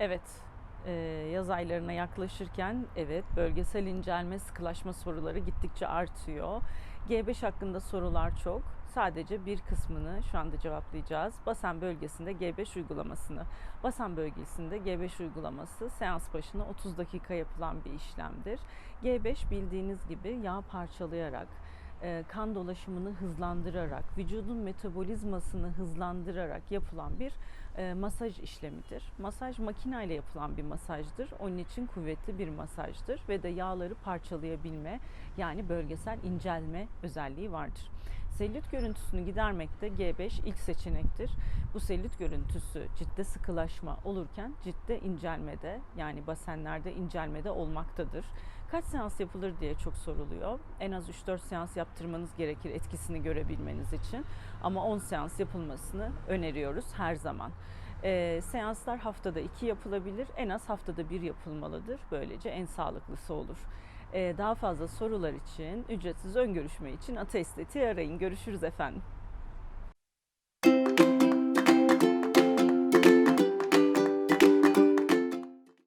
Evet, e, yaz aylarına yaklaşırken evet bölgesel incelme sıkılaşma soruları gittikçe artıyor. G5 hakkında sorular çok. Sadece bir kısmını şu anda cevaplayacağız. Basen bölgesinde G5 uygulamasını. Basen bölgesinde G5 uygulaması seans başına 30 dakika yapılan bir işlemdir. G5 bildiğiniz gibi yağ parçalayarak, kan dolaşımını hızlandırarak, vücudun metabolizmasını hızlandırarak yapılan bir e, masaj işlemidir. Masaj makineyle yapılan bir masajdır. Onun için kuvvetli bir masajdır ve de yağları parçalayabilme yani bölgesel incelme özelliği vardır. Selülit görüntüsünü gidermekte G5 ilk seçenektir. Bu selülit görüntüsü cidde sıkılaşma olurken cidde incelmede yani basenlerde incelmede olmaktadır. Kaç seans yapılır diye çok soruluyor. En az 3-4 seans yaptırmanız gerekir etkisini görebilmeniz için. Ama 10 seans yapılmasını öneriyoruz her zaman. E, seanslar haftada 2 yapılabilir. En az haftada 1 yapılmalıdır. Böylece en sağlıklısı olur. E, daha fazla sorular için, ücretsiz ön görüşme için Ata Estetiği arayın. Görüşürüz efendim.